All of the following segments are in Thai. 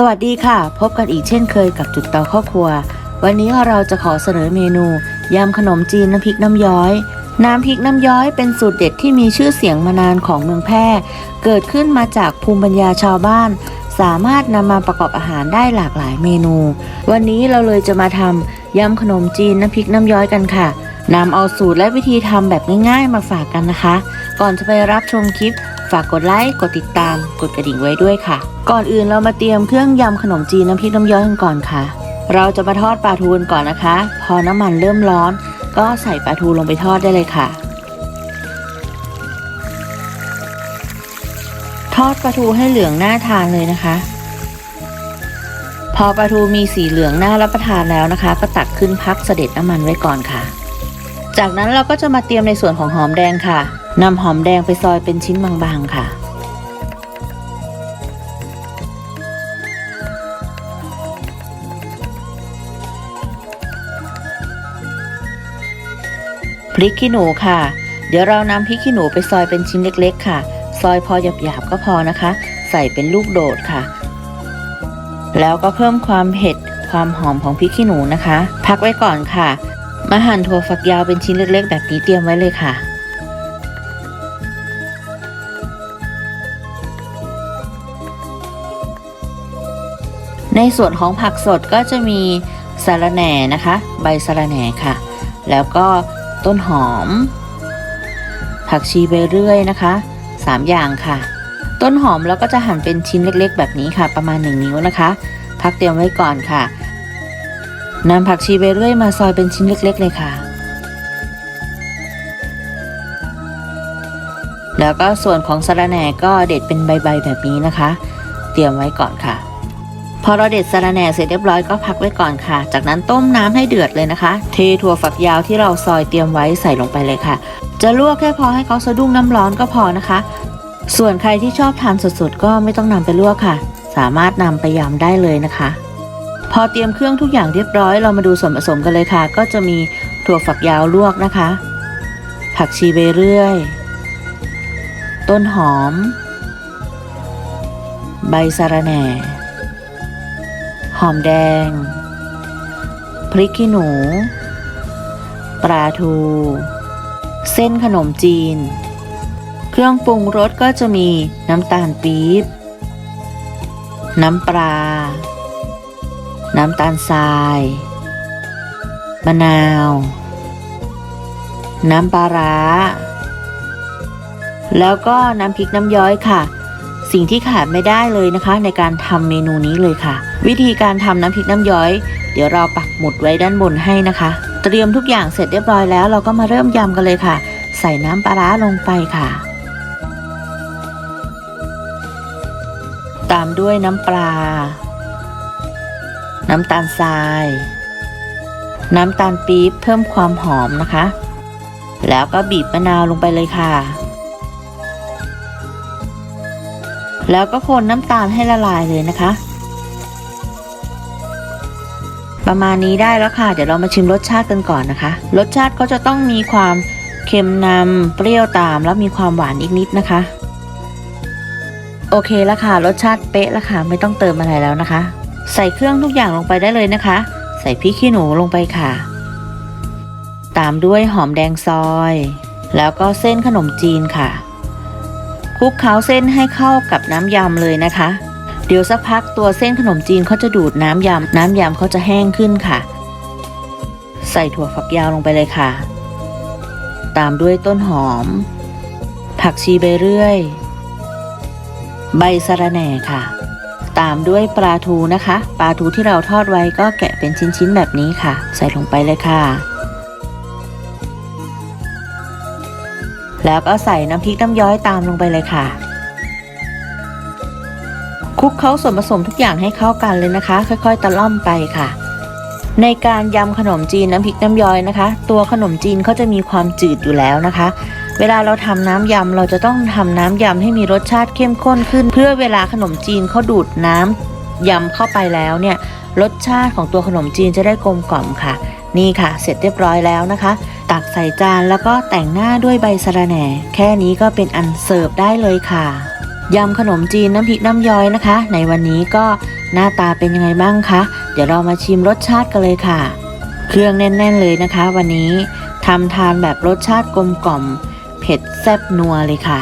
สวัสดีค่ะ พบกันอีกเช่นเคยกับจุดเตาครอบครัว วันนี้เราจะขอเสนอเมนูยำขนมจีนน้ำพริกน้ำย้อย น้ำพริกน้ำย้อยเป็นสูตรเด็ดที่มีชื่อเสียงมานานของเมืองแพร่ เกิดขึ้นมาจากภูมิปัญญาชาวบ้าน สามารถนำมาประกอบอาหารได้หลากหลายเมนู วันนี้เราเลยจะมาทำยำขนมจีนน้ำพริกน้ำย้อยกันค่ะนำเอาสูตรและวิธีทำแบบง่ายๆมาฝากกันนะคะ ก่อนจะไปรับชมคลิป ฝากกดไลค์ กดติดตาม กดกระดิ่งไว้ด้วยค่ะ ก่อนอื่นเรามาเตรียมเครื่องยำขนมจีนน้ำพริกน้ำย้อยกันก่อนค่ะ เราจะมาทอดปลาทูกันก่อนนะคะ พอน้ำมันเริ่มร้อน ก็ใส่ปลาทูลงไปทอดได้เลยค่ะ ทอดปลาทูให้เหลืองน่าทานเลยนะคะ พอปลาทูมีสีเหลืองน่ารับประทานแล้วนะคะ ก็ตักขึ้นพักเสด็จน้ำมันไว้ก่อนค่ะ จากนั้นเราก็จะมาเตรียมในส่วนของหอมแดงค่ะ นำหอมแดงไปซอยเป็นชิ้นบางๆค่ะ พริกขี้หนูค่ะ เดี๋ยวเรานำพริกขี้หนูไปซอยเป็นชิ้นเล็กๆ ค่ะ ซอยพอหยาบๆก็พอนะคะ ใส่เป็นลูกโดดค่ะ แล้วก็เพิ่มความเผ็ดความหอมของพริกขี้หนูนะคะ พักไว้ก่อนค่ะ มาหั่นถั่วฝักยาวเป็นชิ้นเล็กๆ แบบนี้เตรียมไว้เลยค่ะ ในส่วนของผักสดก็จะมีสะระแหน่นะคะ ใบสะระแหน่ค่ะ แล้วก็ต้นหอม ผักชีใบเรื่อยนะคะ 3 อย่างค่ะ ต้นหอมเราก็จะหั่นเป็นชิ้นเล็กๆ แบบนี้ค่ะ ประมาณ 1 นิ้วนะคะ พักเตรียมไว้ก่อนค่ะนำผักชีใบเรื่อยมาซอยเป็นชิ้นเล็ก ๆ เลยค่ะ แล้วก็ส่วนของสะระแหน่ก็เด็ดเป็นใบๆแบบนี้นะคะ เตรียมไว้ก่อนค่ะ พอเราเด็ดสะระแหน่เสร็จเรียบร้อยก็พักไว้ก่อนค่ะ จากนั้นต้มน้ำให้เดือดเลยนะคะ เทถั่วฝักยาวที่เราซอยเตรียมไว้ใส่ลงไปเลยค่ะ จะลวกแค่พอให้เขาสะดุ้งน้ำร้อนก็พอนะคะ ส่วนใครที่ชอบทานสดๆก็ไม่ต้องนำไปลวกค่ะ สามารถนำไปยำได้เลยนะคะ พอเตรียมเครื่องทุกอย่างเรียบร้อยเรามาดูส่วนผสมกันเลยค่ะ ก็จะมีถั่วฝักยาวลวกนะคะ ผักชีเบเรื่อย ต้นหอม ใบสะระแหน่ หอมแดง พริกขี้หนู ปลาทู เส้นขนมจีน เครื่องปรุงรสก็จะมีน้ำตาลปี๊บ น้ำปลา น้ำตาลทราย มะนาว น้ำปลาร้า แล้วก็น้ำพริกน้ำย้อยค่ะ สิ่งที่ขาดไม่ได้เลยนะคะ ในการทำเมนูนี้เลยค่ะ วิธีการทำน้ำพริกน้ำย้อย เดี๋ยวเราปักหมุดไว้ด้านบนให้นะคะ เตรียมทุกอย่างเสร็จเรียบร้อยแล้วเราก็มาเริ่มยำกันเลยค่ะ ใส่น้ำปลาร้าลงไปค่ะ ตามด้วยน้ำปลา น้ำตาลทราย น้ำตาลปี๊บเพิ่มความหอมนะคะ แล้วก็บีบมะนาวลงไปเลยค่ะ แล้วก็คนน้ำตาลให้ละลายเลยนะคะ ประมาณนี้ได้แล้วค่ะ เดี๋ยวเรามาชิมรสชาติกันก่อนนะคะ รสชาติก็จะต้องมีความเค็มนำเปรี้ยวตามแล้วมีความหวานอีกนิดนะคะ โอเคแล้วค่ะ รสชาติเป๊ะแล้วค่ะ ไม่ต้องเติมอะไรแล้วนะคะ ใส่เครื่องทุกอย่างลงไปได้เลยนะคะ ใส่พริกขี้หนูลงไปค่ะ ตามด้วยหอมแดงซอย แล้วก็เส้นขนมจีนค่ะ คลุกเคล้าเส้นให้เข้ากับน้ำยำเลยนะคะ เดี๋ยวสักพักตัวเส้นขนมจีนเขาจะดูดน้ำยำน้ำยำเขาจะแห้งขึ้นค่ะ ใส่ถั่วฝักยาวลงไปเลยค่ะ ตามด้วยต้นหอม ผักชีใบเรื่อย ใบสะระแหน่ค่ะ ตามด้วยปลาทูนะคะ ปลาทูที่เราทอดไว้ก็แกะเป็นชิ้นๆแบบนี้ค่ะ ใส่ลงไปเลยค่ะ แล้วก็ใส่น้ำพริกน้ำย้อยตามลงไปเลยค่ะ คลุกเคล้าส่วนผสมทุกอย่างให้เข้ากันเลยนะคะ ค่อยๆ ตะล่อมไปค่ะ ในการยำขนมจีนน้ำพริกน้ำย้อยนะคะ ตัวขนมจีนเขาจะมีความจืดอยู่แล้วนะคะ เวลาเราทำน้ำยำเราจะต้องทำน้ำยำให้มีรสชาติเข้มข้นขึ้น เพื่อเวลาขนมจีนเขาดูดน้ำยำเข้าไปแล้วเนี่ยรสชาติของตัวขนมจีนจะได้กลมกล่อมค่ะ นี่ค่ะ เสร็จเรียบร้อยแล้วนะคะ ตักใส่จานแล้วก็แต่งหน้าด้วยใบสะระแหน่ แค่นี้ก็เป็นอันเสิร์ฟได้เลยค่ะยำขนมจีนน้ำพริกน้ำย้อยนะคะ ในวันนี้ก็หน้าตาเป็นยังไงบ้างคะเดี๋ยวเรามาชิมรสชาติกันเลยค่ะ เครื่องแน่น ๆเลยนะคะ วันนี้ทำทานแบบรสชาติกลมกล่อม เผ็ดแซ่บนัวเลยค่ะ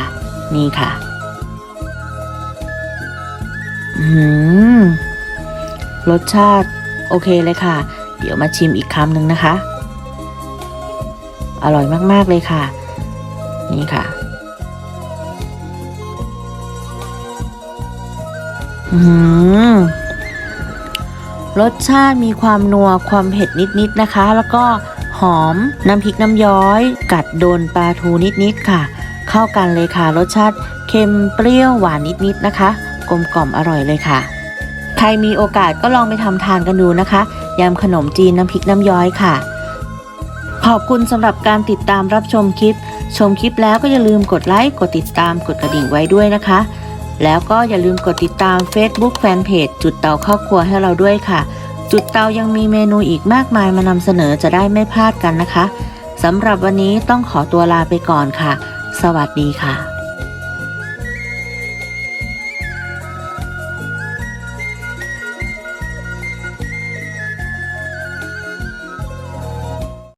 นี่ค่ะอืมรสชาติโอเคเลยค่ะ เดี๋ยวมาชิมอีกคำหนึ่งนะคะ อร่อยมาก ๆ เลยค่ะ นี่ค่ะ รสชาติมีความนัวความเผ็ดนิด ๆ นะคะ แล้วก็หอมน้ำพริกน้ำย้อย กัดโดนปลาทูนิด ๆ ค่ะ เข้ากันเลยค่ะ รสชาติเค็มเปรี้ยวหวานนิด ๆ นะคะ กลมกล่อมอร่อยเลยค่ะ ใครมีโอกาสก็ลองไปทำทานกันดูนะคะยำขนมจีนน้ำพริกน้ำย้อยค่ะ ขอบคุณสำหรับการติดตามรับชมคลิป ชมคลิปแล้วก็อย่าลืมกดไลค์ กดติดตาม กดกระดิ่งไว้ด้วยนะคะ แล้วก็อย่าลืมกดติดตาม Facebook Fanpage จุดเตาครอบครัวให้เราด้วยค่ะ จุดเตายังมีเมนูอีกมากมายมานำเสนอจะได้ไม่พลาดกันนะคะสำหรับวันนี้ต้องขอตัวลาไปก่อนค่ะ สวัสดีค่ะ